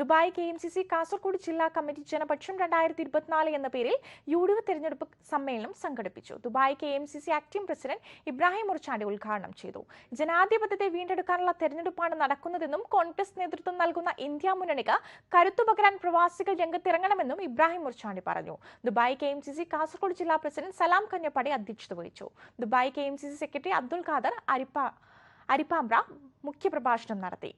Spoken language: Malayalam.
Dubai K M C C Kasaragod ജില്ലാ കമ്മിറ്റി ജനപക്ഷം രണ്ടായിരത്തി ഇരുപത്തിനാല് എന്ന പേരിൽ യു ഡി എഫ് തെരഞ്ഞെടുപ്പ് സമ്മേളനം സംഘടിപ്പിച്ചു. Dubai K M C C acting president Ibrahim Murchandi ഉദ്ഘാടനം ചെയ്തു. ജനാധിപത്യത്തെ വീണ്ടെടുക്കാനുള്ള തെരഞ്ഞെടുപ്പാണ് നടക്കുന്നതെന്നും കോൺഗ്രസ് നേതൃത്വം നൽകുന്ന ഇന്ത്യ മുന്നണിക്ക് കരുത്തു പകരാൻ പ്രവാസികൾ രംഗത്തിറങ്ങണമെന്നും ഇബ്രാഹിം മുർച്ചാണ്ടി പറഞ്ഞു. Dubai K M C C Kasaragod ജില്ലാ പ്രസിഡന്റ് സലാം കഞ്ഞപ്പാടി അധ്യക്ഷത വഹിച്ചു. Dubai K M C C secretary Abdul Khader Arippa Arippambra മുഖ്യപ്രഭാഷണം നടത്തി.